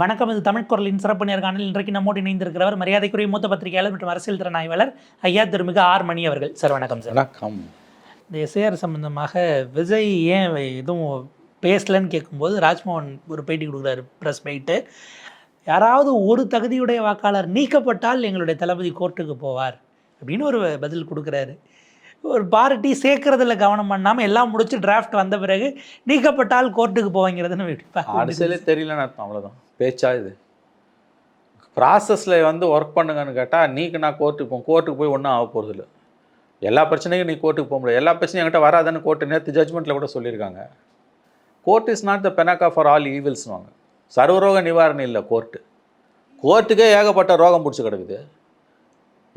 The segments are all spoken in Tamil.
வணக்கம் இது தமிழ் குரலின் சிறப்பு நேர்காணல். இன்றைக்கு நம்மோடு இணைந்திருக்கிறவர் மரியாதைக்குரிய மூத்த பத்திரிகையாளர் மற்றும் அரசியல் திறன் ஆய்வாளர் ஐயா திருமிகு ஆர் மணி அவர்கள். சார் வணக்கம் சார். வணக்கம். இந்த எஸ்ஐஆர் சம்பந்தமாக விஜய் ஏன் எதுவும் பேசலன்னு கேட்கும்போது ராஜ்மோகன் ஒரு பேட்டி கொடுக்குறாரு ப்ரெஸ் போயிட்டு யாராவது ஒரு தகுதியுடைய வாக்காளர் நீக்கப்பட்டால் எங்களுடைய தளபதி கோர்ட்டுக்கு போவார் அப்படின்னு ஒரு பதில் கொடுக்குறாரு. ஒரு பார்ட்டி சேர்க்கறதுல கவனம் பண்ணாமல் எல்லாம் முடிச்சு டிராஃப்ட் வந்த பிறகு நீக்கப்பட்டால் கோர்ட்டுக்கு போவாங்கிறதுன்னு? அரசியலே தெரியலன்னு அர்த்தம் அவ்வளோதான் பேச்சா இது ப்ராசஸில் வந்து ஒர்க் பண்ணுங்கன்னு கேட்டால் நீக்கு நான் கோர்ட்டுக்கு போகும் கோர்ட்டுக்கு போய் ஒன்றும் ஆக போகிறது இல்லை எல்லா பிரச்சனையும் நீ கோர்ட்டுக்கு போக முடியாது. எல்லா பிரச்சனையும் என்கிட்ட வராதுன்னு கோர்ட்டு நேற்று ஜட்மெண்ட்டில் கூட சொல்லியிருக்காங்க. Court is not the panacea for all ஈவில்ஸ்னுவாங்க சர்வரோக நிவாரணி இல்லை கோர்ட்டு கோர்ட்டுக்கே ஏகப்பட்ட ரோகம் பிடிச்சி கிடக்குது.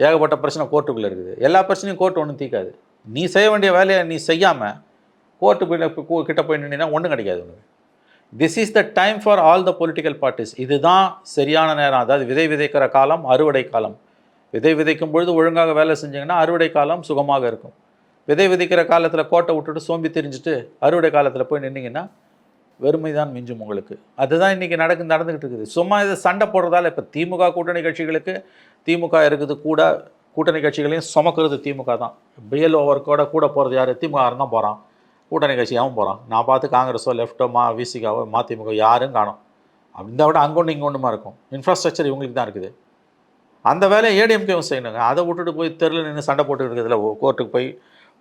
ஏகப்பட்ட பிரச்சனை கோர்ட்டுக்குள்ளே இருக்குது. எல்லா பிரச்சனையும் கோர்ட் ஒன்றும் தீக்காது. நீ செய்ய வேண்டிய வேலையை நீ செய்யாமல் கோர்ட்டு கிட்ட போய் நின்னா ஒன்றும் கிடைக்காது உனக்கு. This is the time for all the political parties இதுதான் சரியான நேரம். அதாவது விதை விதைக்கிற காலம் அறுவடை காலம். விதை விதைக்கும் பொழுது ஒழுங்காக வேலை செஞ்சிங்கன்னா அறுவடை காலம் சுகமாக இருக்கும். விதை விதைக்கிற காலத்தில் கோட்டை விட்டுட்டு சோம்பி திரிஞ்சுட்டு அறுவடை காலத்தில் போய் நின்றிங்கன்னா வெறுமை தான் மிஞ்சும் உங்களுக்கு. அதுதான் இன்றைக்கி நடக்கு நடந்துக்கிட்டு இருக்குது. சும்மா இதை சண்டை போடுறதால இப்போ திமுக கூட்டணி கட்சிகளுக்கு திமுக இருக்குது கூட கூட்டணி கட்சிகளையும் சுமக்கிறது திமுக தான். பிஎல் ஓவர்க்கோட கூட போகிறது யார்? திமுக தான் போகிறான் கூட்டணி கட்சி அவன் போகிறான். நான் பார்த்து காங்கிரஸோ லெஃப்ட்டோ மா விசிகாவோ மதிமுக யாரும் காணும். இந்த விட அங்கே ஒன்று இங்கே ஒன்றுமா இருக்கும்? இன்ஃப்ராஸ்ட்ரக்சர் இவங்களுக்கு தான் இருக்குது. அந்த வேலையை ஏடிஎம்கேவும் செய்யணுங்க. அதை விட்டுட்டு போய் தெருவில் நின்று சண்டை போட்டுக்கிட்டு இருக்கிறதுல கோர்ட்டுக்கு போய்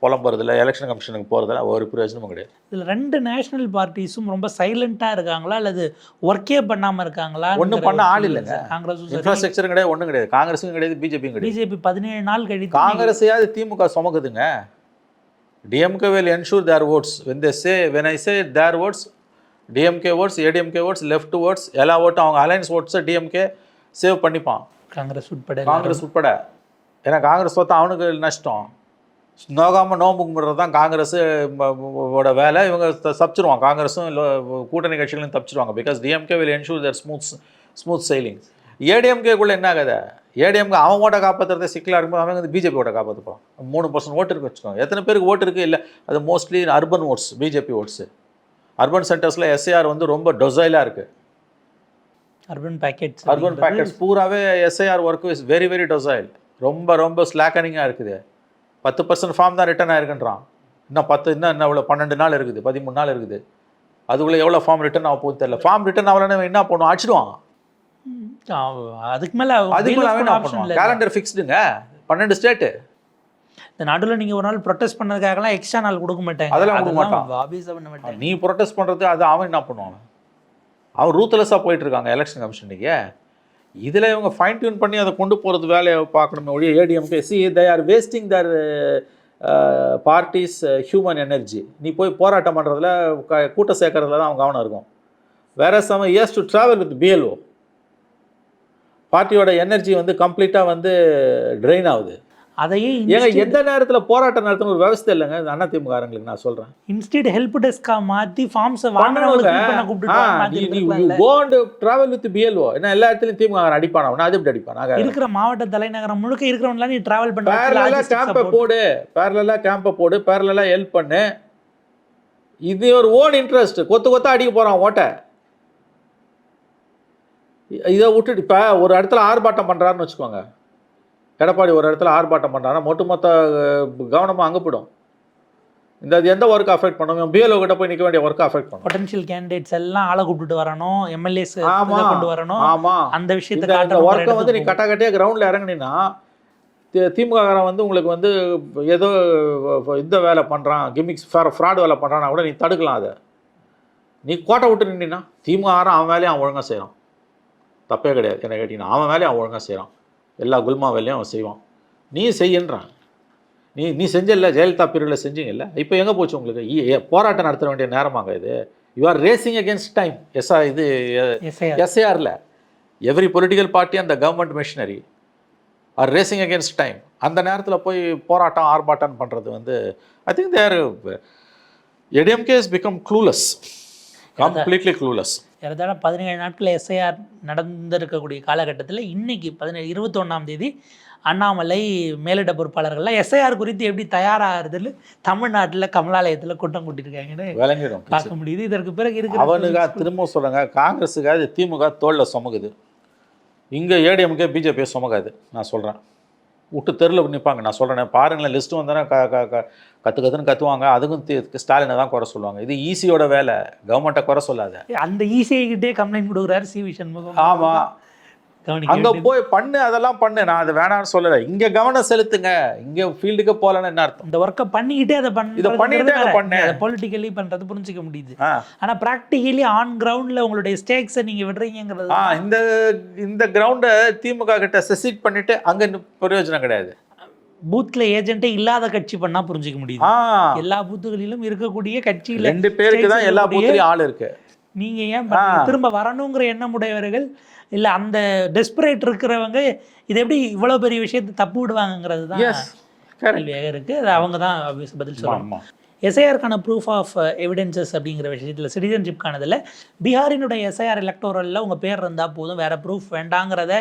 புலம்புறதில்ல எலெக்ஷன் கமிஷனுக்கு போகிறதுல ஒரு பிரயோஜனமும் கிடையாது. இதில் ரெண்டு நேஷனல் பார்ட்டிஸும் ரொம்ப சைலண்ட்டாக இருக்காங்களா? அல்லது ஒர்க்கே பண்ணாமல் இருக்காங்களா? ஒண்ணும் பண்ண ஆள் இல்லைங்க. காங்கிரஸும் சரி. இன்ஃப்ராஸ்ட்ரக்சரும் கிடையாது ஒன்றும் கிடையாது. காங்கிரஸும் கிடையாது பிஜேபியும் கிடையாது. பிஜேபி பதினேழு நாள் கழித்து காங்கிரஸையாவது திமுக சுமக்குதுங்க. DMK will ensure their votes. When they say when I say their votes DMK votes ADMK votes left votes எல்லா ஓட்டும் அவங்க அலைன்ஸ் ஓட்ஸை டிஎம்கே சேவ் பண்ணிப்பான். காங்கிரஸ் உட்பட காங்கிரஸ் உட்பட. ஏன்னா காங்கிரஸ் தோத்தா அவனுக்கு நஷ்டம். நோகாமல் நோம்பு கும்பிட்றது தான் காங்கிரஸ் ஓட வேலை. இவங்க தப்பிச்சிருவாங்க. காங்கிரஸும் கூட்டணி கட்சிகளும் தப்பிச்சிருவாங்க. Because DMK will ensure their smooth smooth sailing ஏடிஎம்கேக்குள்ளே என்ன ஆகுது? ஏடிஎம்கே அவன் ஓட்டை காப்பாற்றுறதே சிக்கலாக இருக்கும்போது அவன் வந்து பிஜேபி ஓட்டை காப்பாற்றுப்பான் மூணு பர்சன்ட் ஓட்டு இருக்கு வச்சுக்கோங்க. எத்தனை பேருக்கு ஓட்டு இருக்குது இல்லை அது mostly urban votes BJP votes urban சென்டர்ஸில் SAR வந்து ரொம்ப டொசைலாக இருக்குது urban packets urban packets பூராவே SIR work is very very docile ரொம்ப ரொம்ப ஸ்லாக்கனிங்காக இருக்குது. பத்து பர்சன்ட் ஃபார்ம் தான் ரிட்டர்ன் ஆயிருக்குன்றான். இன்னும் பத்து இன்னும் இன்னும் இவ்வளோ பன்னெண்டு நாள் இருக்குது பதிமூணு நாள் இருக்குது. அதுக்குள்ளே எவ்வளோ ஃபார்ம் ரிட்டர்ன் ஆக போகுது தெரியல. ஃபார்ம் ரிட்டர்ன் ஆகலன்னு என்ன பண்ணுவோம் அடிச்சிடுவான். அதுக்கு மேலே அதுக்கு மேலே ஆப்ஷன் கேலண்டர் ஃபிக்ஸ்டுங்க பன்னெண்டு ஸ்டேட்டு இந்த நடுவில் நீங்கள் ஒரு நாள் ப்ரொட்டஸ்ட் பண்ணதுக்காகலாம் எக்ஸ்ட்ரா நாள் கொடுக்க மாட்டேன். அதெல்லாம் கொடுக்க மாட்டான். ஆபீஸாக பண்ண மாட்டேன். நீ ப்ரொட்டஸ்ட் பண்ணுறது அது அவன் என்ன பண்ணுவான்? அவன் ரூத்லெஸ்ஸாக போயிட்டு இருக்காங்க எலெக்ஷன் கமிஷனுக்கு இதில் இவங்க ஃபைன் டியூன் பண்ணி அதை கொண்டு போகிறது வேலையை பார்க்கணுமே ஒழிய ADMK see they are wasting their parties human energy நீ போய் போராட்டம் பண்ணுறதுல கூட்டம் சேர்க்கறதுல தான் அவன் கவனம் இருக்கும். வேற some years to travel with BLO பார்ட்டியோட energy வந்து கம்ப்ளீட்டாக வந்து ட்ரெயின் ஆகுது. அதையே ஏங்க எந்த நேரத்தில் போராட்டம் நடத்தணும் ஒரு விவசாயம் இல்லைங்க? அண்ணா திமுகங்களுக்கு நான் சொல்கிறேன் இன்ஸ்டிட் ஹெல்ப் டெஸ்கா மாற்றி ஃபார்ம்ஸை கோண்டு டிராவல் வித் பிஎல்ஓ என்ன எல்லா இடத்துலையும் திமுக அடிப்பானா? நான் அது எப்படி அடிப்பான்? இருக்கிற மாவட்ட தலைநகரம் முழுக்க இருக்கிறவங்களாம் நீ டிராவல் பண்ண பேரலாக கேம்பை போடு. பேரலாக கேம்பை போடு. பேரலாக ஹெல்ப் பண்ணு. இது ஒரு ஓன் இன்ட்ரெஸ்ட் கொத்து கொத்தா அடிக்க போகிறான் ஓட்டை. இதை விட்டுட்டு இப்போ ஒரு இடத்துல ஆர்ப்பாட்டம் பண்ணுறாருன்னு வச்சுக்கோங்க. எடப்பாடி ஒரு இடத்துல ஆர்ப்பாட்டம் பண்ணுறாருன்னா ஒட்டுமொத்த கவனமாக அங்கே போயிடும். இந்த அது எந்த ஒர்க் அஃபெக்ட் பண்ணும்? பிஎல்ஓ கிட்ட போய் நிற்க வேண்டிய ஒர்க் அஃபெக்ட் பண்ணும். பொட்டன்ஷியல் கேண்டிடேட்ஸ் எல்லாம் ஆளை கூப்பிட்டு வரணும் எம்எல்ஏஸ் கொண்டு வரணும். ஆமா. அந்த விஷயத்தை காட்டணும் ஒர்க்கை வந்து நீ கட்டா கட்டியாக கிரவுண்டில் இறங்குனீன்னா திமுககாரன் வந்து உங்களுக்கு வந்து ஏதோ இந்த வேலை பண்ணுறான் கிமிக்ஸ் ஃப்ராட் வேலை பண்ணுறான்னா கூட நீ தடுக்கலாம் அதை. நீ கோட்டை விட்டு நின்னா திமுககாரன் அவன் வேலையும் அவன் ஒழுங்காக செய்கிறான் தப்பே கிடையாது. என்ன கேட்டிங்கன்னா அவன் வேலையும் அவன் ஒழுங்காக செய்கிறான் எல்லா குல்மா வேலையும் அவன் செய்வான். நீ செய்யன்றான். நீ நீ செஞ்சல ஜெயலலிதா பீரியடில் செஞ்சீங்கல்ல? இப்போ எங்கே போச்சு உங்களுக்கு? போராட்டம் நடத்த வேண்டிய நேரமாங்க இது. You are racing against time எஸ்ஆ இது எஸ்ஏஆரில் எவ்ரி பொலிட்டிக்கல் பார்ட்டி அந்த government machinery are racing against time அந்த நேரத்தில் போய் போராட்டம் ஆர்ப்பாட்டம் பண்ணுறது வந்து I think their ADMK is become clueless completely clueless ஏறத்தாழ பதினேழு நாட்கள் எஸ்ஐஆர் நடந்திருக்கக்கூடிய காலகட்டத்தில் இன்னைக்கு பதினேழு இருபத்தொன்னாம் தேதி அண்ணாமலை மேலிட பொறுப்பாளர்கள்லாம் எஸ்ஐஆர் குறித்து எப்படி தயாராகிறதுன்னு தமிழ்நாட்டில் கமலாலயத்தில் கூட்டம் கூட்டியிருக்காங்கன்னு விளங்கிடும் பார்க்க முடியுது. இதற்கு பிறகு இருக்கிற அவனுக்கா திரும்ப சொல்கிறாங்க காங்கிரஸுக்காக திமுக தோளில் சுமக்குது. இங்கே ஏடிஎம்கே பிஜேபியை சுமக்காது நான் சொல்கிறேன் விட்டு தெருவில் நிற்பாங்க நான் சொல்கிறேன் பாருங்களேன் லிஸ்ட்டு வந்தோன்னா க க கற்று கற்றுன்னு கத்துவாங்க. அதுக்கும் ஸ்டாலினை தான் குறை சொல்லுவாங்க. இது ஈஸியோட வேலை. கவர்மெண்ட்டை குறை சொல்லாத. அந்த இசிஐ கிட்டே கம்ப்ளைண்ட் கொடுக்குறாரு சி வி சண்முகம். ஆமாம் அங்கே. போய் பண்ணு அதெல்லாம் பண்ணு. நான் அது வேணாம்னு சொல்லலை. இங்கே கவனம் செலுத்துங்க. இங்கே ஃபீல்டுக்கு போகலன்னு என்ன அர்த்தம்? இந்த ஒர்க்கை பண்ணிக்கிட்டே அதை இதை பண்ணிக்கிட்டே அதை பண்ணு. பொலிட்டிக்கலி பண்றது புரிஞ்சுக்க முடியுது. ஆனா ப்ராக்டிக்கலி ஆன் கிரவுண்ட்ல உங்களுடைய ஸ்டேக்ஸை நீங்க விடுறீங்கிறது இந்த இந்த கிரவுண்டை திமுக கிட்ட செசிட் பண்ணிட்டு அங்கே பிரயோஜனம் கிடையாது. பூத்ல ஏஜென்ட்டே இல்லாத கட்சி பண்ணா புரிஞ்சுக்க முடியுது. ஆ. எல்லா பூத்துகளிலும் இருக்கக்கூடிய கட்சியில ரெண்டு பேருக்கு தான் எல்லா பூத்துலயும் ஆள் இருக்கு. நீங்க ஏன்? திரும்ப வரணுங்கிற எண்ணம் உடையவர்கள் இல்ல அந்த டெஸ்பரேட் இருக்கிறவங்க இது எப்படி இவ்வளவு பெரிய விஷயத்தை தப்பு விடுவாங்கங்கிறது தான் கேள்வியாக இருக்கு. அது அவங்க தான் பதில் சொல்லணும். எஸ்ஐஆருக்கான ப்ரூஃப் ஆஃப் எவிடன்சஸ் அப்படிங்கிற விஷயத்தில் சிட்டிசன்ஷிப்கானதில் பீகாரினுடைய எஸ்ஐஆர் எலக்டோரலில் உங்கள் பேர் இருந்தால் போதும் வேறு ப்ரூஃப் வேண்டாங்கிறத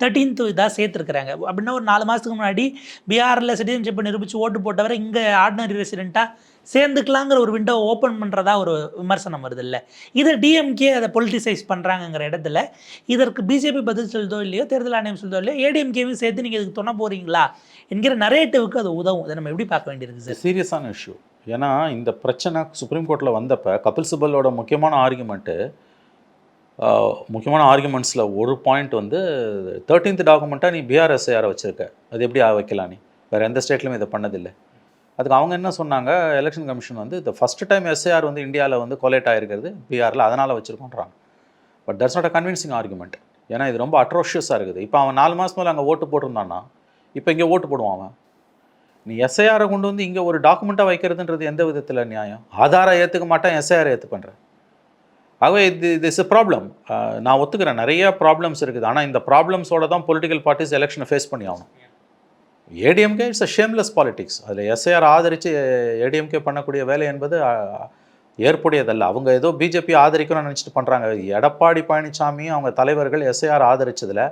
தேர்ட்டீன்த் இதாக சேர்த்துருக்குறாங்க. அப்படின்னா ஒரு நாலு மாதத்துக்கு முன்னாடி பீகாரில் சிட்டிசன்ஷிப்பை நிரூபித்து ஓட்டு போட்டவரை இங்கே ஆர்டினரி ரெசிடெண்ட்டாக சேர்ந்துக்கலாங்கிற ஒரு விண்டோ ஓப்பன் பண்ணுறதா ஒரு விமர்சனம் வருது இல்லை இதை டிஎம்கே அதை பொலிட்டிசைஸ் பண்ணுறாங்கங்கிற இடத்துல இதற்கு பிஜேபி பதில் சொல்லுதோ இல்லையோ தேர்தல் ஆணையம் சொல்லுதோ இல்லையோ ஏடிஎம்கேவையும் சேர்த்து நீங்கள் இதுக்கு துணை போகிறீங்களா என்கிற நரேட்டிவுக்கு அது உதவும். அதை நம்ம எப்படி பார்க்க வேண்டியிருக்கு சார் சீரியஸான இஷ்யூ ஏன்னா இந்த பிரச்சனை சுப்ரீம் கோர்ட்டில் வந்தப்போ கபில் சிபலோட முக்கியமான ஆர்குமெண்ட்டு முக்கியமான ஆர்குமெண்ட்ஸில் ஒரு பாயிண்ட் வந்து தேர்ட்டீன்த் டாக்குமெண்ட்டாக நீ பிஆர்எஸ்ஐஆரை வச்சுருக்க? அது எப்படி வைக்கலாம் நீ? வேறு எந்த ஸ்டேட்லையும் இதை பண்ணதில்லை. அதுக்கு அவங்க என்ன சொன்னாங்க? எலெக்ஷன் கமிஷன் வந்து இந்த ஃபஸ்ட் டைம் எஸ்ஐஆர் வந்து இந்தியாவில் வந்து கொலேட் ஆகிருக்கிறது பிஆரில் அதனால் வச்சுருக்கோன்றாங்க but that's not a convincing argument ஏன்னா இது ரொம்ப அட்ரோஷியஸாக இருக்குது. இப்போ அவன் நாலு மாதம் மேலே அங்கே ஓட்டு போட்டிருந்தான்னா இப்போ இங்கே ஓட்டு போடுவான் அவன். நீ எஸ்ஐஆரை கொண்டு வந்து இங்கே ஒரு டாக்குமெண்ட்டாக வைக்கிறதுன்றது எந்த விதத்தில் நியாயம்? ஆதாரம் ஏற்றுக்க மாட்டேன் எஸ்ஐஆரை பண்ணுறேன் ஆகவே இது திஸ் எ ப்ராப்ளம் நான் ஒத்துக்கிறேன். நிறைய ப்ராப்ளம்ஸ் இருக்குது. ஆனால் இந்த ப்ராப்ளம்ஸோட தான் பொலிட்டிக்கல் பார்ட்டிஸ் எலெக்ஷனை ஃபேஸ் பண்ணி ஆகணும். ADMK it's a shameless politics அதில் எஸ்ஐஆர் ஆதரித்து ஏடிஎம்கே பண்ணக்கூடிய வேலை என்பது ஏற்புடையதல்ல. அவங்க ஏதோ பிஜேபி ஆதரிக்கணும்னு நினச்சிட்டு பண்ணுறாங்க எடப்பாடி பழனிசாமி அவங்க தலைவர்கள் எஸ்ஐஆர் ஆதரித்ததில்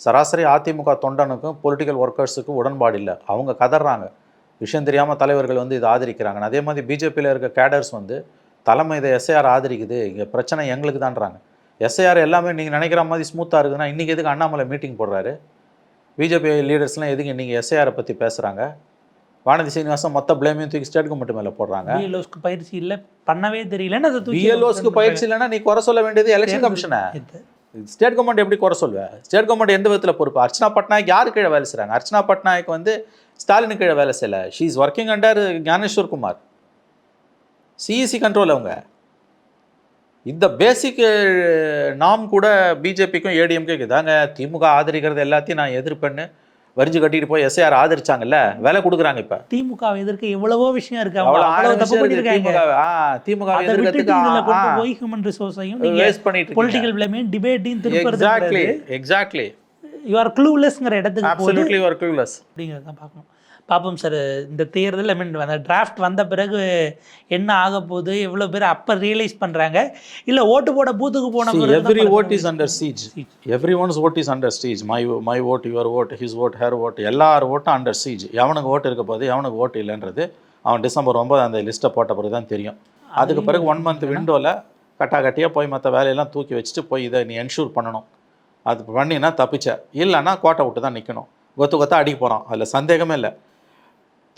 சராசரி அதிமுக தொண்டனுக்கும் பொலிட்டிக்கல் ஒர்க்கர்ஸுக்கும் உடன்பாடு இல்லை. அவங்க கதறாங்க விஷயம் தெரியாமல் தலைவர்கள் வந்து இதை ஆதரிக்கிறாங்க. அதே மாதிரி பிஜேபியில் இருக்க கேடர்ஸ் வந்து தலைமை இதை எஸ்ஐஆர் ஆதரிக்குது. இங்கே பிரச்சனை எங்களுக்கு தான்றாங்க எஸ்ஐஆர் எல்லாமே நீங்கள் நினைக்கிற மாதிரி ஸ்மூத்தாக இருக்குதுன்னா இன்றைக்கி எதுக்கு அண்ணாமலை மீட்டிங் போடுறாரு? பிஜேபி லீடர்ஸ்லாம் எதுக்கு இன்றைக்கி எஸ்ஐஆரை பற்றி பேசுகிறாங்க வானதி சீனிவாசன் மொத்த பிளேமையும் தூக்கி ஸ்டேட் கவர்மெண்ட் மேலே போடுறாங்க. பிஎல்ஓஸ்க்கு பயிற்சி இல்லை பண்ணவே தெரியலன்னு அதை பிஎல்ஓஸ்க்கு பயிற்சி இல்லைன்னா நீ குறை சொல்ல வேண்டியது எலெக்ஷன் கமிஷனை. ஸ்டேட் கவர்மெண்ட் எப்படி குறை சொல்லுவேன் ஸ்டேட் கவர்மெண்ட் எந்த விதத்தில் பொறுப்பு? அர்ச்சனா பட்நாயக் யார் கீழே வேலை செய்கிறாங்க அர்ச்சனா பட்நாயக் வந்து ஸ்டாலின் கீழே வேலை செய்யல. She is working under Gyaneshwar Kumar CEC control அவங்க. இந்த பேசிக் நாம் கூட பிஜேபிக்கும் ஏடிஎம்கே தாங்க திமுக ஆதரிக்கிறது எல்லாத்தையும் நான் எதிர்ப்பேன்னு வரிஞ்சு கட்டிட்டு போய் எஸ்ஐஆர் ஆதரிச்சாங்கல்ல? வேலை கொடுக்குறாங்க இப்போ. திமுக எதிர்க்க எவ்வளவோ விஷயம் இருக்கு. எக்ஸாக்ட்லி எக்ஸாக்ட்லி யூ ஆர் க்ளூலெஸ்ங்கிற இடத்துக்கு அப்சல்யூட்லி ஒரு கியூலஸ் அப்படிங்கிறத தான் பார்க்கணும். பார்ப்போம் சார் இந்த தேர்தல் ஐ மீன் அந்த டிராஃப்ட் வந்த பிறகு என்ன ஆக போகுது எவ்வளோ பேர் அப்போ ரியலைஸ் பண்ணுறாங்க இல்லை ஓட்டு போட பூத்துக்கு போன every vote is under siege. Every one's vote is under siege my my vote your vote his vote her vote எல்லார் ஓட்டும் அண்டர் சீஜ் எவனுக்கு ஓட்டு இருக்க போது எவனுக்கு ஓட்டு இல்லைன்றது அவன் டிசம்பர் ஒன்பது அந்த லிஸ்ட்டை போட்ட பிறகு தான் தெரியும். அதுக்கு பிறகு ஒன் மந்த் விண்டோவில் கட்டா கட்டியாக போய் மற்ற வேலையெல்லாம் தூக்கி வச்சுட்டு போய் இதை நீ என்ஷூர் பண்ணணும். அது பண்ணினா தப்பிச்ச. இல்லைன்னா கோட்டை விட்டு தான் நிற்கணும் கொத்து கொத்தா அடிக்க போகிறான் அதில் சந்தேகமே இல்லை.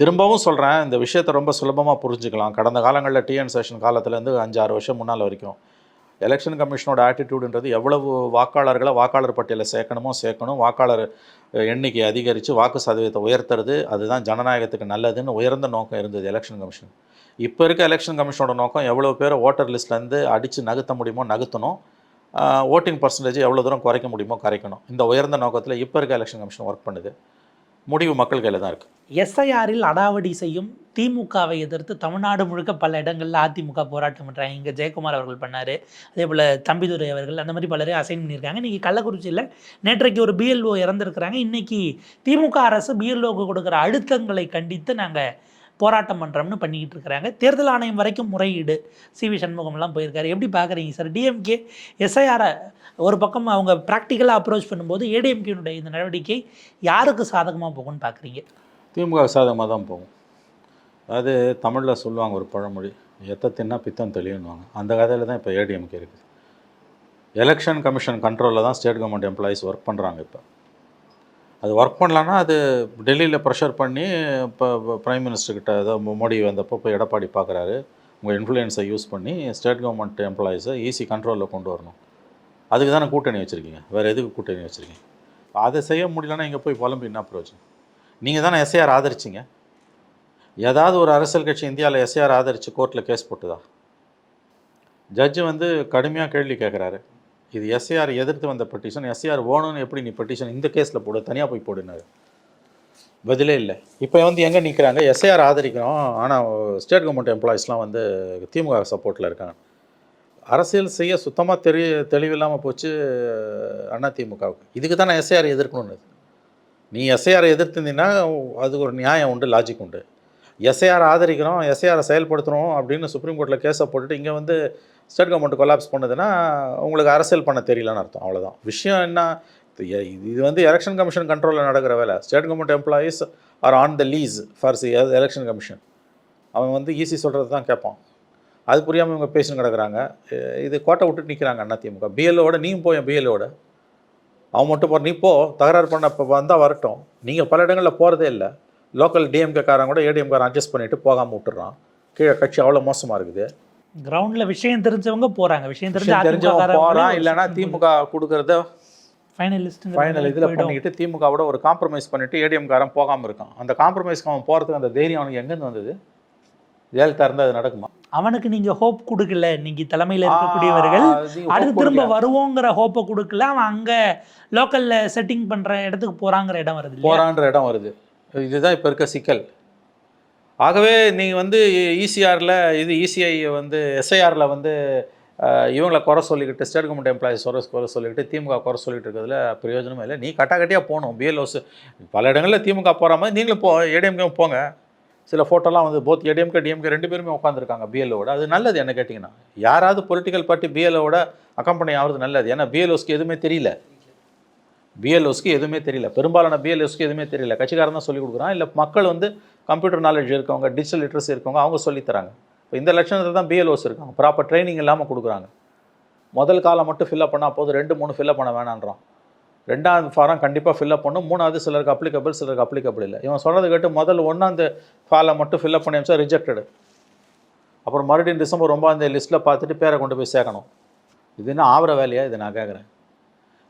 திரும்பவும் சொல்கிறேன் இந்த விஷயத்தை ரொம்ப சுலபமாக புரிஞ்சுக்கலாம். கடந்த காலங்களில் டிஎன் செஷன் காலத்துலேருந்து அஞ்சாறு வருஷம் முன்னால் வரைக்கும். எலெக்ஷன் கமிஷனோட ஆட்டிடியூடுன்றது எவ்வளவு வாக்காளர்களை வாக்காளர் பட்டியலில் சேர்க்கணுமோ சேர்க்கணும். வாக்காளர் எண்ணிக்கை அதிகரித்து வாக்கு சதவீதத்தை உயர்த்துறது அதுதான் ஜனநாயகத்துக்கு நல்லதுன்னு உயர்ந்த நோக்கம் இருந்தது எலெக்ஷன் கமிஷன் இப்போ இருக்க எலெக்ஷன் கமிஷனோட நோக்கம் எவ்வளோ பேர் ஓட்டர் லிஸ்ட்லேருந்து அடித்து நகர்த்த முடியுமோ நகர்த்தணும். ஓட்டிங் பர்சன்டேஜ் எவ்வளோ தூரம் குறைக்க முடியுமோ குறைக்கணும். இந்த உயர்ந்த நோக்கத்தில் இப்போ இருக்க எலெக்ஷன் கமிஷன் ஒர்க் பண்ணுது. முடிவு மக்கள் கையில் தான் இருக்குது எஸ்ஐஆரில் அடாவடி செய்யும் திமுகவை எதிர்த்து தமிழ்நாடு முழுக்க பல இடங்களில் அதிமுக போராட்டம் பண்ணுறாங்க இங்கே ஜெயக்குமார் அவர்கள் பண்ணார். அதே போல் தம்பிதுரை அவர்கள் அந்த மாதிரி பலரே அசைன் பண்ணியிருக்காங்க. இன்றைக்கி கள்ளக்குறிச்சியில் நேற்றைக்கு ஒரு பிஎல்ஓ இறந்துருக்கிறாங்க. இன்றைக்கி திமுக அரசு பிஎல்ஓக்கு கொடுக்குற அழுத்தங்களை கண்டித்து நாங்கள் போராட்டம் பண்ணுறோம்னு பண்ணிக்கிட்டு இருக்கிறாங்க. தேர்தல் ஆணையம் வரைக்கும் முறையீடு. சி வி சண்முகம்லாம் போயிருக்காரு. எப்படி பார்க்குறீங்க சார்? டிஎம்கே எஸ்ஐஆரை ஒரு பக்கம் அவங்க ப்ராக்டிக்கலாக அப்ரோச் பண்ணும்போது ஏடிஎம்கேனுடைய இந்த நடவடிக்கை யாருக்கு சாதகமாக போகும்னு பார்க்குறீங்க? திமுக சாதகமாக தான் போகும். அதாவது தமிழில் சொல்லுவாங்க ஒரு பழமொழி எத்தை தின்னா பித்தம் தெளிவுன்னுவாங்க அந்த கதையில் தான் இப்போ ஏடிஎம்கே இருக்குது. எலெக்ஷன் கமிஷன் கண்ட்ரோலில் தான் ஸ்டேட் கவர்மெண்ட் எம்ப்ளாயீஸ் ஒர்க் பண்ணுறாங்க இப்போ. அது ஒர்க் பண்ணலன்னா அது டெல்லியில் ப்ரெஷர் பண்ணி இப்போ ப்ரைம் மினிஸ்டர்கிட்ட ஏதோ மோடி வந்தப்போ போய் எடப்பாடி பார்க்குறாரு உங்கள் இன்ஃப்ளூயன்ஸை யூஸ் பண்ணி ஸ்டேட் கவர்மெண்ட் எம்ப்ளாயீஸை ஈஸி கண்ட்ரோலில் கொண்டு வரணும். அதுக்கு தானே கூட்டணி வச்சுருக்கீங்க. வேறு எதுக்கு கூட்டணி வச்சுருக்கீங்க? அதை செய்ய முடியலன்னா இங்கே போய் புலம்பு என்ன பிரயோஜனம்? நீங்கள் தானே எஸ்ஐஆர் ஆதரிச்சிங்க. ஏதாவது ஒரு அரசியல் கட்சி இந்தியாவில் எஸ்ஐஆர் ஆதரித்து கோர்ட்டில் கேஸ் போட்டுதா? ஜட்ஜு வந்து கடுமையாக கேள்வி கேட்குறாரு இது எஸ்ஐஆர் எதிர்த்து வந்த பெட்டிஷன் எஸ்ஐஆர் ஓணும்னு எப்படி நீ பெட்டிஷன் இந்த கேஸில் போடு தனியாக போய் போடுனாரு. பதிலே இல்லை. இப்போ வந்து எங்கே நிற்கிறாங்க எஸ்ஐஆர் ஆதரிக்கிறோம். ஆனால் ஸ்டேட் கவர்மெண்ட் எம்ப்ளாயிஸ்லாம் வந்து திமுக சப்போர்ட்டில் இருக்காங்க. அரசியல் செய்ய சுத்தமாக தெரிய தெளிவில்லாமல் போச்சு அண்ணா திமுகவுக்கு. இதுக்கு தான் நான் எஸ்ஐஆர் எதிர்க்கணும்னு. நீ எஸ்ஐஆரை எதிர்த்திருந்தீங்கன்னா அதுக்கு ஒரு நியாயம் உண்டு லாஜிக் உண்டு. எஸ்ஐஆர் ஆதரிக்கிறோம் எஸ்ஐஆரை செயல்படுத்துகிறோம் அப்படின்னு சுப்ரீம் கோர்ட்டில் கேஸை போட்டுட்டு இங்கே வந்து ஸ்டேட் கவர்மெண்ட் கொலாப்ஸ் பண்ணுதுன்னா உங்களுக்கு அரசியல் பண்ண தெரியலன்னு அர்த்தம் அவ்வளோதான் விஷயம் என்ன இது இது வந்து எலெக்ஷன் கமிஷன் கண்ட்ரோலில் நடக்கிற வேலை. State government employees are on the leash for the election commission அவன் வந்து ஈஸி சொல்கிறது தான் கேட்பான். அது புரியாமல் இவங்க பேசின்னு கிடக்குறாங்க. இது கோட்டை விட்டுட்டு நிற்கிறாங்க அண்ணா திமுக. பிஎல்ஓட நீயும் போய் பிஎல்ஓட அவன் மட்டும் போ நீ போ தகராறு பண்ண இப்போ வந்தால் வரட்டும். நீங்கள் பல இடங்களில் போகிறதே இல்லை. லோக்கல் டிஎம்கே காரன் கூட ஏடிஎம் காரன் அட்ஜஸ்ட் பண்ணிவிட்டு போகாமல் விட்டுறான். கீழே கட்சி அவ்வளோ மோசமாக இருக்குது. கிரவுண்டில் விஷயம் தெரிஞ்சவங்க போகிறாங்க விஷயம் தெரிஞ்ச தெரிஞ்சவன் போகிறான் இல்லைன்னா திமுக கொடுக்குறத ஃபைனலிஸ்ட் ஃபைனல் இதில் பண்ணிக்கிட்டு திமுகவோட ஒரு காம்ப்ரமைஸ் பண்ணிவிட்டு ஏடிஎம் காரன் போகாமல் இருக்கான். அந்த காம்ப்ரமைஸ்க்கு அவன் போகிறதுக்கு அந்த தைரியம் அவனுக்கு எங்கேருந்து வந்தது? ஜெயலலிதா இருந்தால் அது நடக்குமா? அவனுக்கு நீங்க ஹோப் கொடுக்கல. நீங்க தலைமையில இருக்கக்கூடியவர்கள் அடுத்து திரும்ப. வருவோங்கிற ஹோப்பை கொடுக்கல. அவன் அங்க லோக்கல்ல செட்டிங் பண்ற இடத்துக்கு போறாங்கிற இடம் வருது? போறான்ற இடம் வருது. இதுதான் இப்போ இருக்க சிக்கல். ஆகவே நீங்கள் வந்து ஈசிஆரில் இது இசிஐ வந்து எஸ்ஐஆரில் வந்து இவங்கள குறை சொல்லிக்கிட்டு ஸ்டேட் கவர்மெண்ட் எம்ப்ளாயிஸ் குறை குறை சொல்லிக்கிட்டு திமுக குறை சொல்லிட்டு இருக்கிறதுல பிரயோஜனமே இல்லை. நீ கட்டாக்கட்டியாக போகணும். பிஎல்ஓஸ் பல இடங்களில் திமுக போகிற மாதிரி நீங்களும் போ ஏடிஎம்கே போங்க. சில ஃபோட்டோலாம் வந்து போத் ஏடிஎம்கே டிஎம்கே ரெண்டு பேருமே உட்காந்துருக்காங்க பிஎல்ஓட அது நல்லது என்ன கேட்டிங்கன்னா யாராவது பொலிட்டிக்கல் பார்ட்டி பிஎல்ஓட அக்கம்பெனி ஆகிறது நல்லது. ஏன்னா பிஎல்ஓஸ்க்கு எதுவுமே தெரியல. பிஎல்ஓஸ்க்கு எதுவுமே தெரியல. பெரும்பாலான பிஎல்ஓஸ்க்கு எதுவுமே தெரியல. கட்சிக்காரன் தான் சொல்லி கொடுக்குறான். இல்லை மக்கள் வந்து கம்ப்யூட்டர் நாலேஜ் இருக்கவங்க டிஜிட்டல் லிட்ரஸி இருக்கவங்க அவங்க சொல்லித்தராங்க இப்போ இந்த லட்சணத்தில் தான் பிஎல்ஓஸ் இருக்காங்க. ப்ராப்பர் ட்ரைனிங் இல்லாமல் கொடுக்குறாங்க. முதல் காலம் மட்டும் ஃபில்அப் பண்ணால் போதும். ரெண்டு மூணு ஃபில்அப் பண்ண வேணான்றான். ரெண்டாவது ஃபாரம் கண்டிப்பாக ஃபில்அப் பண்ணும். மூணாவது சிலருக்கு அப்ளிகபிள் சிலருக்கு அப்ளிகபிள் இல்லை. இவன் சொல்கிறது கேட்டு முதல் ஒன்றாந்து ஃபாலை மட்டும் ஃபில்அப் பண்ணி அமிச்சா ரிஜெக்டடு அப்புறம் மறுபடியும் டிசம்பர் ஒன்பதாந்தேதி லிஸ்ட்டில் பார்த்துட்டு பேரை கொண்டு போய் சேர்க்கணும். இது என்ன ஆவற வேலையா? இது நான் கேட்குறேன்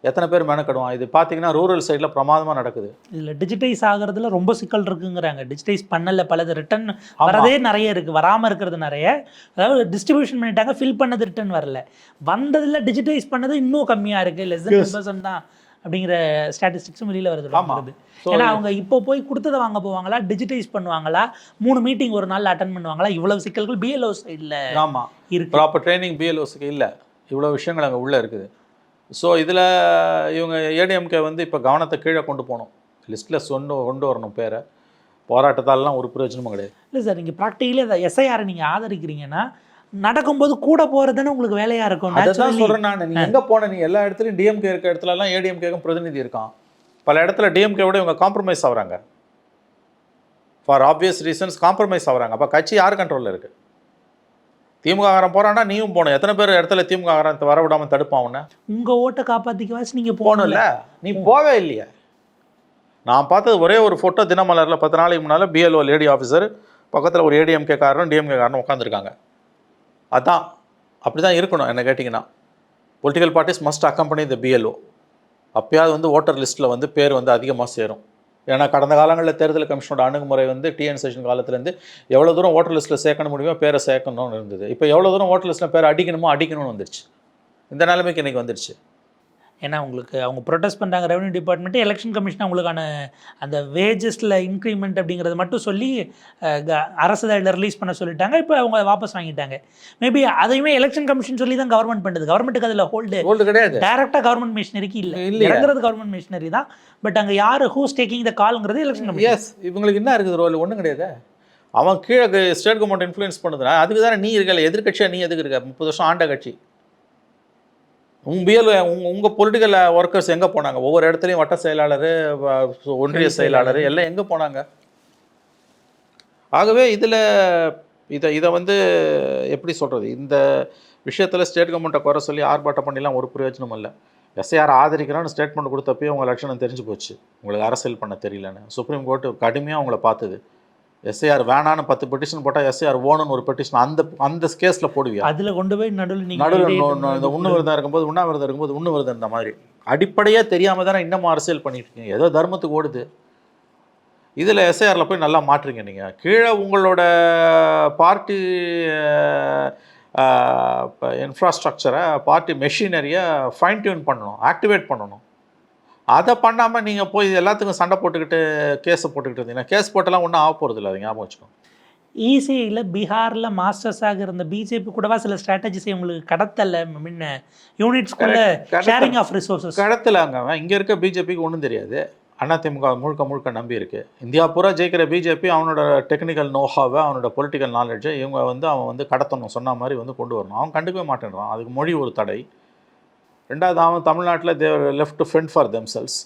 எத்தனை பேர் மெனக்கடுவான்? இது பார்த்தீங்கன்னா ரூரல் சைடில் பிரமாதமாக நடக்குது. இதுல டிஜிட்டைஸ் ஆகுறதுல ரொம்ப சிக்கல் இருக்குங்கிறாங்க. டிஜிட்டைஸ் பண்ணல பலது ரிட்டர்ன் வரதே நிறைய இருக்கு. வராம இருக்கிறது நிறைய. அதாவது டிஸ்ட்ரிபியூஷன் பண்ணிட்டாங்க ஃபில் பண்ணது ரிட்டர்ன் வரல. வந்ததுல டிஜிட்டைஸ் பண்ணது இன்னும் கம்மியா இருக்கு. லெஸ் தென் தான். அப்படிங்கிற ஸ்டாட்டிஸ்டிக்ஸும் வெளியில வருது ஆமா. வருது. So, ஏன்னா அவங்க இப்போ போய் கொடுத்ததை வாங்க போவாங்களா? டிஜிட்டைஸ் பண்ணுவாங்களா? மூணு மீட்டிங் ஒரு நாள் அட்டன் பண்ணுவாங்களா? இவ்வளவு சிக்கல்கள் பிஎல்ஓ சைடில் ஆமாம் இருக்கு. ப்ராப்பர் ட்ரைனிங் பிஎல்ஓஸுக்கு இல்லை. இவ்வளோ விஷயங்கள் அங்கே உள்ளே இருக்குது. ஸோ இதில் இவங்க ஏடிஎம்கே வந்து இப்போ கவனத்தை கீழே கொண்டு போகணும். லிஸ்ட்டில் சொண்டு கொண்டு வரணும் பேரை. போராட்டத்தாலலாம் ஒரு பிரயோஜனமும் கிடையாது. இல்லை சார் நீங்கள் ப்ராக்டிக்கலி அதை எஸ்ஐஆரை நீங்கள் ஆதரிக்கிறீங்கன்னா நடக்கும்போது கூட போகிறது தானே உங்களுக்கு வேலையாக இருக்கும்? அதை தான் naturally. சொல்கிறேன் நான். நீ எங்கே போன? நீ எல்லா இடத்துலையும் டிஎம்கே இருக்க இடத்துலலாம் ஏடிஎம்கேக்கும் பிரதிநிதி இருக்கான்? பல இடத்துல டிஎம்கே விட இவங்க காம்ப்ரமைஸ் ஆகுறாங்க ஃபார் ஆப்வியஸ் ரீசன்ஸ் காம்ப்ரமைஸ் ஆகுறாங்க அப்போ கட்சி யார் கண்ட்ரோலில் இருக்குது திமுக காரன் போகிறான்னா நீயும் போகணும் எத்தனை பேர் இடத்துல திமுக காரன் வர விடாமல் தடுப்பான் உன்னை? உங்க ஓட்டை காப்பாற்றிக்கவாச்சு நீங்கள் போகணும்ல. நீ போவே இல்லையே. நான் பார்த்தது ஒரே ஒரு ஃபோட்டோ தினமலரில் பத்து நாளைக்கு முன்னால் பிஎல்ஓ லேடி ஆஃபீஸர் பக்கத்தில் ஒரு ஏடிஎம்கே காரனும் டிஎம்கே காரனும் உட்காந்துருக்காங்க அதான் அப்படி தான் இருக்கணும் என்ன கேட்டிங்கன்னா. Political parties must accompany the BLO அப்பயாவது வந்து ஓட்டர் லிஸ்ட்டில் வந்து பேர் வந்து அதிகமாக சேரும். ஏன்னா கடந்த காலங்களில் தேர்தல் கமிஷனோட அணுகுமுறை வந்து டிஎன் செஷன் காலத்துலேருந்து எவ்வளோ தூரம் ஓட்டர் லிஸ்ட்டில் சேர்க்கணும் முடியுமோ பேரை சேர்க்கணும்னு இருந்தது. இப்போ எவ்வளோ தூரம் ஓட்டர் லிஸ்ட்டில் பேர் அடிக்கணுமோ அடிக்கணும்னு வந்துருச்சு. இந்த நிலைமைக்கு இன்றைக்கி வந்துருச்சு. ஏன்னா உங்களுக்கு அவங்க ப்ரொடெஸ்ட் பண்ணுறாங்க ரெவன்யூ டிபார்ட்மெண்ட்டு எலெக்ஷன் கமிஷன் அவங்களுக்கான அந்த வேஜஸில் இன்க்ரிமெண்ட் அப்படிங்கிறத மட்டும் சொல்லி அரசு இதில் ரிலீஸ் பண்ண சொல்லிட்டாங்க. இப்போ அவங்க வாபஸ் வாங்கிட்டாங்க. மேபி அதையுமே எலெக்ஷன் கமிஷன் சொல்லி தான் கவர்மெண்ட் பண்ணுது. கவர்மெண்ட்டுக்கு அதில் ஹோல்டு கோல்டு கிடையாது. டைரக்டாக கவர்மெண்ட் மிஷினரிக்கு இல்லை. இறங்குறது கவர்மெண்ட் மிஷினரி தான். பட் அங்கே யார் ஹூஸ் டேக்கிங் த கால்ங்கிறது எலெக்ஷன் கமிஷன் எஸ் இவங்களுக்கு என்ன இருக்குது ரோல் ஒன்றும் கிடையாது? அவன் கீழே ஸ்டேட் கவர்மெண்ட் இன்ஃப்ளூயன்ஸ் பண்ணுதுன்னா அதுக்கு தானே நீ இருக்கல எதிர்க்கட்சியாக நீ எதுக்கு இருக்க? முப்பது வருஷம் ஆண்ட கட்சி. உங்க பிஎல் உங்க உங்கள் பொலிட்டிக்கல் ஒர்க்கர்ஸ் எங்கே போனாங்க? ஒவ்வொரு இடத்துலையும் வட்ட செயலாளர் ஒன்றிய செயலாளர் எல்லாம் எங்கே போனாங்க? ஆகவே இதில் இதை இதை வந்து எப்படி சொல்கிறது இந்த விஷயத்தில் ஸ்டேட் கவர்மெண்ட்டை குறை சொல்லி ஆர்ப்பாட்டம் பண்ணிலாம் ஒரு பிரயோஜனம் இல்லை. எஸ்ஐஆர் ஆதரிக்கிறான்னு ஸ்டேட்மெண்ட் கொடுத்தப்பயே உங்கள் லட்சணம் தெரிஞ்சு போச்சு. உங்களுக்கு அரசியல் பண்ண தெரியலன்னு. சுப்ரீம் கோர்ட்டு கடுமையாக உங்களை பார்த்தது. எஸ்ஐஆர் வேணான்னு பத்து பெட்டிஷன் போட்டால் எஸ்ஐஆர் ஓணுன்னு ஒரு பெட்டிஷன் அந்த அந்த கேஸில் போடுவியா? அதுல கொண்டு போய் நடுவில் நீங்க நடுவில் இந்த உண்ணாவிரதம் இருக்கும்போது உண்ணாவிரதம் இருக்கும்போது உண்ணாவிரதம் இந்த மாதிரி. அடிப்படையே தெரியாமல் தானே இன்னமும் அரசியல் பண்ணிட்டு இருக்கீங்க ஏதோ தர்மத்துக்கு ஓடுது. இதில் எஸ்ஐஆரில் போய் நல்லா மாற்றுறீங்க நீங்கள் கீழே உங்களோட பார்ட்டி இன்ஃப்ராஸ்ட்ரக்சரை பார்ட்டி மெஷினரியை ஃபைன் டியூன் பண்ணணும் ஆக்டிவேட் பண்ணணும். அதை பண்ணாமல் நீங்கள் போய் எல்லாத்துக்கும் சண்டை போட்டுக்கிட்டு கேஸை போட்டுக்கிட்டு இருந்தீங்கன்னா கேஸ் போட்டெல்லாம் ஒன்றும் ஆக போகிறது இல்லை அது ஞாபகம் வச்சுக்கோங்க இசிஐயில் பீகார்ல மாஸ்டர்ஸாக இருந்த பிஜேபி கூடவா சில ஸ்ட்ராட்டஜிஸை உங்களுக்கு கடத்தல முன்ன? யூனிட்ஸ்குள்ள. ஷேரிங் ஆஃப் ரிசோர்சஸ் கடத்தில் அங்கே இங்கே இருக்க பிஜேபிக்கு ஒன்றும் தெரியாது. அதிமுக முழுக்க முழுக்க நம்பி இருக்கு. இந்தியா பூரா ஜெயிக்கிற பிஜேபி அவனோட டெக்னிக்கல் நோஹாவை அவனோட பொலிட்டிக்கல் நாலேஜை இவங்க வந்து அவன் வந்து கடத்தணும் சொன்ன மாதிரி வந்து கொண்டு வரணும். அவன் கண்டுக்கவே மாட்டேன்றான். அதுக்கு மொழி ஒரு தடை. ரெண்டாவது அவன் தமிழ்நாட்டில் தேவர் லெஃப்ட் ஃப்ரெண்ட் ஃபார் தெம்செல்ஸ்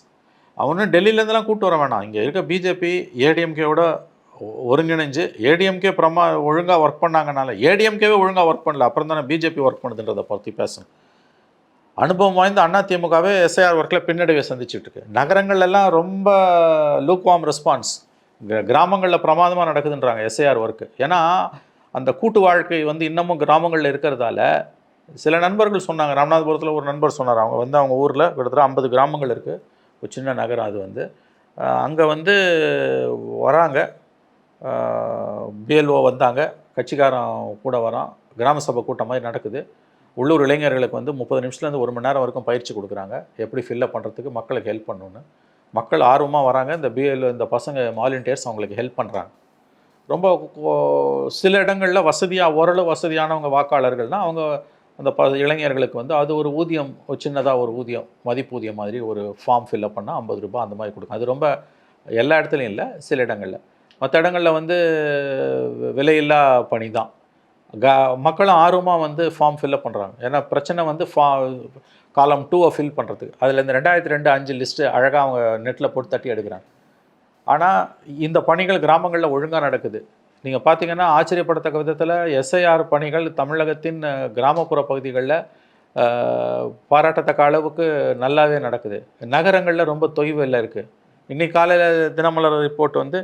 அவனும் டெல்லியிலேருந்துலாம் கூட்டு வர வேணாம். இங்கே இருக்க பிஜேபி ஏடிஎம்கேவோட ஒருங்கிணைஞ்சு ஏடிஎம்கே பிரமா ஒழுங்காக ஒர்க் பண்ணாங்கனால ஏடிஎம்கேவே ஒழுங்காக ஒர்க் பண்ணல. அப்புறம் தானே பிஜேபி ஒர்க் பண்ணுதுன்றதை பற்றி பேசணும். அனுபவம் வாய்ந்த அண்ணா திமுகவே எஸ்ஐஆர் ஒர்க்கில் பின்னடைவை சந்திச்சுட்டு இருக்கு. நகரங்கள்ல எல்லாம் ரொம்ப லூக்வாம் ரெஸ்பான்ஸ் கிராமங்களில் பிரமாதமாக நடக்குதுன்றாங்க எஸ்ஐஆர் ஒர்க்கு ஏன்னா அந்த கூட்டு வாழ்க்கை வந்து இன்னமும் கிராமங்களில் இருக்கிறதால சில நண்பர்கள் சொன்னாங்க ராமநாதபுரத்தில் ஒரு நண்பர் சொன்னார். அவங்க வந்து அவங்க ஊரில் கிட்டத்தட்ட ஐம்பது கிராமங்கள் இருக்குது ஒரு சின்ன நகரம் அது வந்து. அங்கே வந்து வராங்க. பிஎல்ஓ வந்தாங்க. கட்சிக்காரன் கூட வரான். கிராம சபை கூட்டம் மாதிரி நடக்குது. உள்ளூர் இளைஞர்களுக்கு வந்து முப்பது நிமிஷத்துலேருந்து ஒரு மணி நேரம் வரைக்கும் பயிற்சி கொடுக்குறாங்க. எப்படி ஃபில்லப் பண்ணுறதுக்கு மக்களுக்கு ஹெல்ப் பண்ணணுன்னு மக்கள் ஆர்வமாக வராங்க. இந்த பிஎல் இந்த பசங்க வாலண்டியர்ஸ் அவங்களுக்கு ஹெல்ப் பண்ணுறாங்க ரொம்ப சில இடங்களில் வசதியாக ஓரளவு வசதியானவங்க வாக்காளர்கள்னால் அவங்க அந்த ப இளைஞர்களுக்கு வந்து அது ஒரு ஊதியம் ஒரு சின்னதாக ஒரு ஊதியம் மதிப்பூதியம் மாதிரி ஒரு ஃபார்ம் ஃபில்லப் பண்ணால் ஐம்பது ரூபாய் அந்த மாதிரி கொடுக்கும். அது ரொம்ப எல்லா இடத்துலையும் இல்லை சில இடங்களில். மற்ற இடங்களில் வந்து விலையில்லா பணி தான். க மக்களும் ஆர்வமாக வந்து ஃபார்ம் ஃபில்லப் பண்ணுறாங்க ஏன்னா பிரச்சனை வந்து ஃபா காலம் டூவை ஃபில் பண்ணுறதுக்கு அதில் இந்த ரெண்டாயிரத்தி ரெண்டு அஞ்சு லிஸ்ட்டு அழகாக அவங்க நெட்டில் போட்டு தட்டி எடுக்கிறாங்க. ஆனால் இந்த பணிகள் கிராமங்களில் ஒழுங்காக நடக்குது. நீங்கள் பார்த்தீங்கன்னா ஆச்சரியப்படத்தக்க விதத்தில் எஸ்ஐஆர் பணிகள் தமிழகத்தின் கிராமப்புற பகுதிகளில் பாராட்டத்தக்க அளவுக்கு நல்லாவே நடக்குது. நகரங்களில் ரொம்ப தொய்வில் இருக்குது இன்னைக்கு காலையில் தினமலர் ரிப்போர்ட் வந்து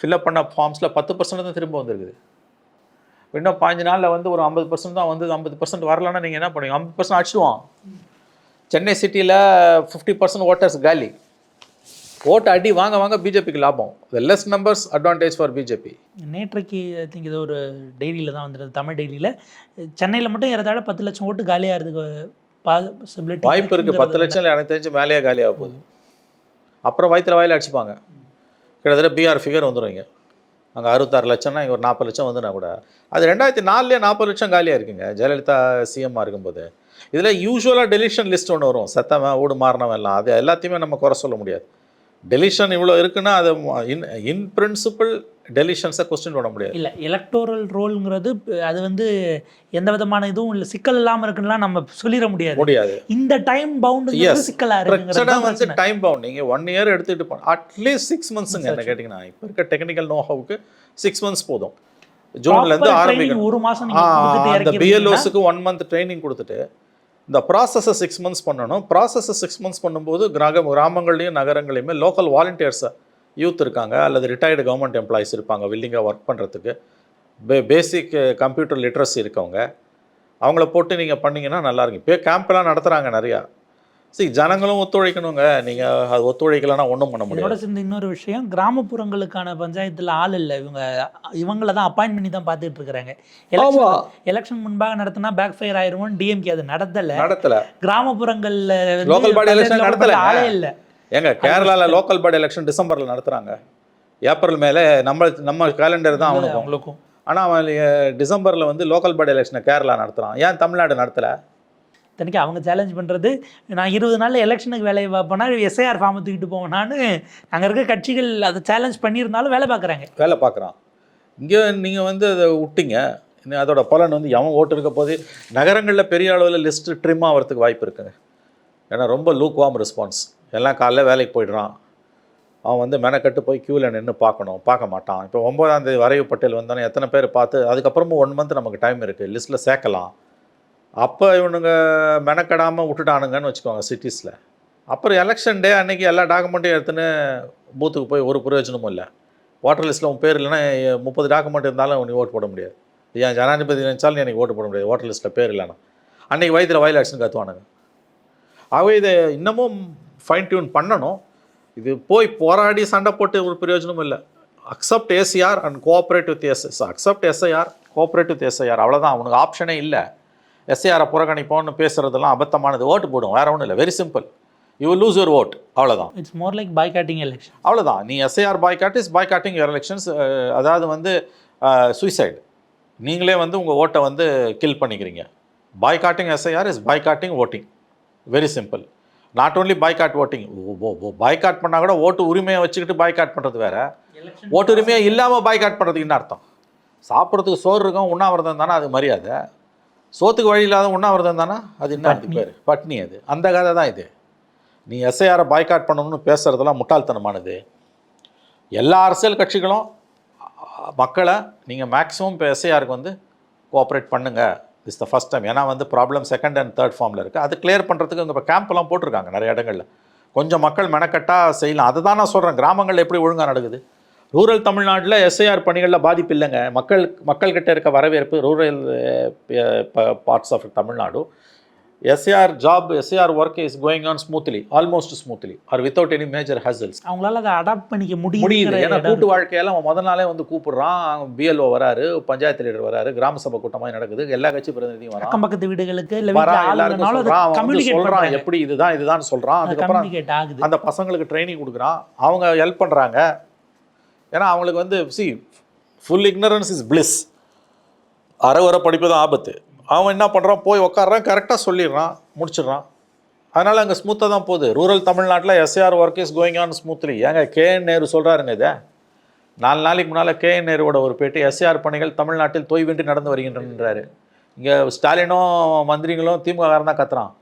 ஃபில்அப் பண்ண ஃபார்ம்ஸில் பத்து பர்சன்ட் தான் திரும்ப வந்திருக்குது. இன்னும் பாஞ்சு நாளில் வந்து ஒரு ஐம்பது பர்சன்ட் தான் வந்து ஐம்பது பர்சன்ட் வரலன்னா நீங்கள் என்ன பண்ணுவீங்க? ஐம்பது பர்சன்ட் அடிச்சுடுவான். சென்னை சிட்டியில் ஃபிஃப்டி பர்சன்ட் ஓட்டர்ஸ் காலி. ஓட்டு அடி வாங்க வாங்க பிஜேபிக்கு லாபம். Less numbers advantage for BJP நேற்றைக்கு ஐ திங்க் இது ஒரு டெய்லியில் தான் வந்துருது தமிழ் டெய்லியில் சென்னையில் மட்டும் ஏறத்தாழ பத்து லட்சம் ஓட்டு காலியாகிறதுக்கு பாசிபிலிட்டி வாய்ப்பு இருக்குது பத்து லட்சம் எனக்கு தெரிஞ்சு மேலேயே காலியாக போகுது. அப்புறம் வயிற்றுல வாயில் அடிச்சுப்பாங்க. கிட்டத்தட்ட பிஆர் ஃபிகர் வந்துடும் இங்கே அங்கே அறுபத்தாறு லட்சம்னா இங்கே ஒரு நாற்பது லட்சம் வந்துனா கூட. அது ரெண்டாயிரத்தி நாலுலேயே நாற்பது லட்சம் காலியாக இருக்குங்க. ஜெயலலிதா சிஎம்மாக இருக்கும்போது. இதில் யூஸ்வலாக டெலிஷன் லிஸ்ட் ஒன்று வரும். செத்தவன் ஊடு மாறினவன் எல்லாம். அது எல்லாத்தையுமே நம்ம குறை சொல்ல முடியாது. டெலிஷன் இவ்வளோ இருக்குன்னா அது இன் இன் பிரின்சிபல் டெலிஷன்ஸை கொஸ்டின் பண்ண முடியாது. இல்லை எலக்டோரல் ரோல்ங்கிறது அது வந்து எந்த விதமான இதுவும் இல்லை. சிக்கல் இல்லாமல் இருக்குன்னுலாம் நம்ம சொல்லிட முடியாது. முடியாது. இந்த டைம் பவுண்டு Yes. சிக்கலா இருக்குங்கிறது பிரச்சனை தான் வந்து. டைம் பவுண்ட் நீங்கள் ஒன் இயர் எடுத்துகிட்டு போன அட்லீஸ்ட் சிக்ஸ் மந்த்ஸுங்க என்ன கேட்டிங்கன்னா இப்போ இருக்க டெக்னிக்கல் நோஹவுக்கு சிக்ஸ் மந்த்ஸ் போதும். ஜூன்லேருந்து ஆரம்பிக்கணும். ஒரு கொடுத்துட்டு அந்த பிஎல்ஓஸுக்கு ஒன் மந்த் ட்ரைனிங் கொடுத்துட்டு இந்த ப்ராசஸை சிக்ஸ் மந்த்ஸ் பண்ணணும். ப்ராசஸை சிக்ஸ் மந்த்ஸ் பண்ணும்போது கிராம கிராமங்கள்லையும் நகரங்களையுமே லோக்கல் வாலண்டியர்ஸை யூத் இருக்காங்க. அல்லது ரிட்டையர்டு கவர்மெண்ட் எம்ப்ளாயிஸ் இருப்பாங்க வில்லிங்காக ஒர்க் பண்ணுறதுக்கு பே பேசிக் கம்ப்யூட்டர் லிட்ரஸி இருக்கவங்க. அவங்கள போட்டு நீங்கள் பண்ணிங்கன்னா நல்லாயிருக்கும் இப்போ கேம்ப்லாம் நடத்துகிறாங்க நிறையா. சரி ஜனங்களும் ஒத்துழைக்கணுங்க. நீங்கள் அது ஒத்துழைக்கலைன்னா ஒன்றும் பண்ண முடியாது. இதோட சேர்ந்து இன்னொரு விஷயம் கிராமப்புறங்களுக்கான பஞ்சாயத்துல ஆள் இல்லை. இவங்க இவங்கள தான் அப்பாயின்ட் பண்ணி தான் பார்த்துட்டு இருக்கிறாங்க. ஆமா. எலெக்ஷன் முன்பாக நடத்தினா பேக் ஃபயர் ஆயிரும் டிஎம்கே அது நடத்தல. நடத்தலை. கிராமப்புறங்கள்ல body election பஞ்சாயத்து நடத்தல. ஆளே இல்ல. ஏங்க கேரளாவில் லோக்கல் பாடி எலெக்ஷன் டிசம்பரில் நடத்துகிறாங்க ஏப்ரல் மேலே நம்ம நம்ம கேலண்டர் தான் அவனுக்கும். அவங்களுக்கும். ஆனால் அவன் டிசம்பரில் வந்து லோக்கல் பாடி எலெக்ஷனை கேரளா நடத்துகிறான் ஏன் தமிழ்நாடு நடத்தலை? தனிக்கு அவங்க சேலஞ்ச் பண்ணுறது நான் இருபது நாளில் எலெக்ஷனுக்கு வேலையை பார்ப்பேனா எஸ்ஐஆர் ஃபார்ம் தூக்கிட்டு போவேனான்னு அங்கே இருக்க கட்சிகள் அதை சேலஞ்ச் பண்ணியிருந்தாலும் வேலை பார்க்குறாங்க. வேலை பார்க்குறான். இங்கே நீங்கள் வந்து அதை விட்டீங்க. அதோட பலன் வந்து எவன் ஓட்டு இருக்க போது நகரங்களில் பெரிய அளவில் லிஸ்ட்டு ட்ரிம் ஆகிறதுக்கு வாய்ப்பு இருக்குங்க ஏன்னா ரொம்ப லூக்வாம் ரெஸ்பான்ஸ் எல்லாம் காலைல வேலைக்கு போயிடுறான். அவன் வந்து மெனக்கட்டு போய் க்யூவில் நின்று பார்க்கணும். பார்க்க மாட்டான். இப்போ ஒன்பதாம் தேதி வரைவு பட்டியல் வந்தோன்னே எத்தனை பேர் பார்த்து அதுக்கப்புறமும் ஒன் மந்த் நமக்கு டைம் இருக்குது லிஸ்ட்டில் சேர்க்கலாம். அப்போ இவனுங்க மெனக்கடாமல் விட்டுட்டானுங்கன்னு வச்சுக்கோங்க சிட்டிஸில் அப்புறம் எலெக்ஷன் டே அன்றைக்கி எல்லா டாக்குமெண்ட்டையும் எடுத்துன்னு பூத்துக்கு போய் ஒரு பிரயோஜனமும் இல்லை. வாட்டர் லிஸ்ட்டில் உன் பேர் இல்லைன்னா முப்பது டாக்குமெண்ட் இருந்தாலும் நீ ஓட்டு போட முடியாது. ஏன் ஜனாதிபதி நினைச்சாலும் நீ எனக்கு ஓட்டு போட முடியாது. வாட்டர் லிஸ்ட்டில் பேர் இல்லைன்னா. அன்னைக்கு வயதில் வயலாட்ஸ்னு கற்றுவானுங்க ஆகவே இதை இன்னமும் ஃபைன் டியூன் பண்ணணும். இது போய் போராடி சண்டை போட்டு ஒரு பிரயோஜனமும் இல்லை. Accept ACR and cooperate with SS accept SIR cooperate with SIR அவ்வளோதான் அவனுக்கு ஆப்ஷனே இல்லை. எஸ்ஐஆரை புறக்கணிப்போம்னு பேசுகிறதெல்லாம் அபத்தமானது. ஓட்டு போடும் வேற ஒன்றும் இல்லை. Very simple you lose your vote அவ்வளோதான் it's more like boycotting election அவ்வளோதான் நீ SIR boycott is boycotting your elections அதாவது வந்து சூசைடு நீங்களே வந்து உங்கள் ஓட்டை வந்து கில் பண்ணிக்கிறீங்க. Boycotting SIR is boycotting voting very simple not only boycott voting boycott பண்ணால் கூட ஓட்டு உரிமையை வச்சுக்கிட்டு பாய்காட் பண்ணுறது வேற. ஓட்டு உரிமையை இல்லாமல் பாய்காட் பண்ணுறதுக்கு என்ன அர்த்தம். சாப்பிட்றதுக்கு சோறு இருக்கும் உண்ணாவிரதம் தானே அது மரியாதை. சோத்துக்கு வழி இல்லாத உண்ணாவிரதம் தானே அது என்ன அது பேர் பட்னி அது. அந்த கதை தான் இது. நீ எஸ்ஐஆரை பாய்காட் பண்ணணும்னு பேசுகிறதெல்லாம் முட்டாள்தனமானது. எல்லா அரசியல் கட்சிகளும் மக்களை நீங்கள் மேக்ஸிமம் இப்போ எஸ்ஐஆருக்கு வந்து கோஆப்ரேட் பண்ணுங்க. இஸ் த ஃபஸ்ட் டைம் ஏன்னா வந்து ப்ராப்ளம் செகண்ட் அண்ட் தேர்ட் ஃபார்மில் இருக்குது அது கிளியர் பண்ணுறதுக்கு இங்கே இப்போ கேம்ப்லாம் போட்டிருக்காங்க நிறைய இடங்களில். கொஞ்சம் மக்கள் மெனக்கட்டா செய்யலாம். அதுதான் நான் சொல்கிறேன் கிராமங்களில் எப்படி ஒழுங்காக நடக்குது? ரூரல் தமிழ்நாட்டில் எஸ்ஐஆர் பணிகளில் பாதிப்பு இல்லைங்க. மக்கள் மக்கள்கிட்ட இருக்க வரவேற்பு rural parts of Tamil Nadu. S A R job S A R work is going on smoothly almost smoothly or without any major hassles அவங்களால அதை அடாப்ட் பண்ணிக்க முடியுது முடியுது. ஏன்னா கூட்டு வாழ்க்கையில அவன் முத நாளே வந்து கூப்பிடுறான். பிஎல்ஓ வராரு பஞ்சாயத்து லீடர் வராரு கிராம சபை கூட்டமாக நடக்குது. எல்லா கட்சி பிரதிநிதியும் வரான். அக்கம் பக்கத்து வீடுகளுக்கு எல்லாருக்கும் பண்றாங்க. எப்படி இதுதான் இதுதான் சொல்றான். அதுக்கப்புறம் அந்த பசங்களுக்கு ட்ரைனிங் கொடுக்குறான். அவங்க ஹெல்ப் பண்ணுறாங்க ஏன்னா அவங்களுக்கு வந்து see full ignorance is bliss அரை வர படிப்பு தான் ஆபத்து. அவன் என்ன பண்ணுறான் போய் உட்காடுறான் கரெக்டாக சொல்லிடுறான் முடிச்சிடுறான். அதனால் அங்கே ஸ்மூத்தாக தான் போகுது. ரூரல் தமிழ்நாட்டில் SAR work is going on smoothly ஏங்க கேஎன் நேரு சொல்கிறாருங்க இதை? நாலு நாளைக்கு முன்னால் கேஎன் நேருவோட ஒரு பேட்டி எஸ்ஏஆர் பணிகள் தமிழ்நாட்டில் தொய்வின்றி நடந்து வருகின்றன்றாரு இங்கே ஸ்டாலினும் மந்திரிகளும் திமுக தான் கத்துறான்.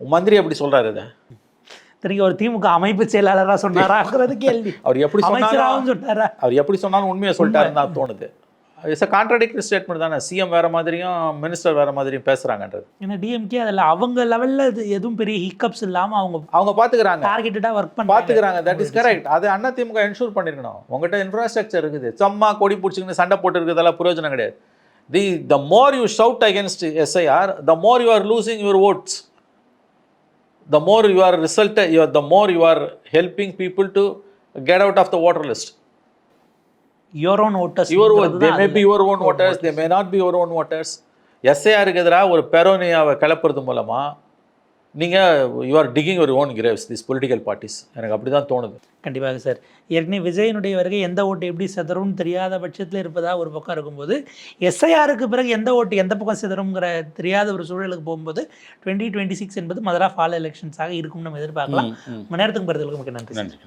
மந்திரி எப்படி சொல்கிறாரு இதை? திரும்பி ஒரு திமுக அமைப்பு செயலாளரா சொன்னாராங்கிறது கேள்வி. அவர் எப்படி அமைச்சராகவும் சொன்னாரா? அவர் எப்படி சொன்னாலும் உண்மையை சொல்லிட்டாருன்னு தான் தோணுது. இட்ஸ் அ கான்ட்ராடிக்டரி ஸ்டேட்மெண்ட் தானே. சிஎம் வேற மாதிரியும் மினிஸ்டர் வேற மாதிரியும் பேசுறாங்கன்றது. ஏன்னா டிஎம்கே அதில் அவங்க லெவல்ல இது எதுவும் பெரிய ஹிக்கப்ஸ் இல்லாம அவங்க அவங்க பாத்துக்கிறாங்க. டார்கெட்டடா ஒர்க் பண்ணி பாத்துக்கிறாங்க. தட் இஸ் கரெக்ட் அது அண்ணா திமுக என்ஷூர் பண்ணிருக்கணும். உங்ககிட்ட இன்ஃப்ராஸ்ட்ரக்சர் இருக்குது. சும்மா கொடி பிடிச்சிக்கின்னு சண்டை போட்டு இருக்கிறதெல்லாம் பிரயோஜனம் கிடையாது. The the more you shout against SIR the more you are losing your votes the more you are result the more you are helping people to get out of the voter list your own voters your own they may be your own voters they may not be your own voters எஸ்ஏஆருக்கு எதிராக ஒரு பெரோனியாவை கிளப்புறது மூலமாக நீங்கள் யூ ஆர் டிகிங் ஒரு own graves this political parties எனக்கு அப்படி தான் தோணுது. கண்டிப்பாக சார் ஏற்கனவே விஜயனுடைய வருகை எந்த ஓட்டு எப்படி சிதறும்னு தெரியாத பட்சத்தில் இருப்பதா ஒரு பக்கம் இருக்கும்போது எஸ்ஐஆருக்கு பிறகு எந்த ஓட்டு எந்த பக்கம் சிதறும்ங்கிற தெரியாத ஒரு சூழலுக்கு போகும்போது டுவெண்ட்டி டுவெண்ட்டி சிக்ஸ் என்பது மதரா ஃபால் எலெக்ஷன்ஸாக இருக்கும்னு நம்ம எதிர்பார்க்கலாம். மணி நேரத்துக்கு பிறகு நன்றி. நன்றி.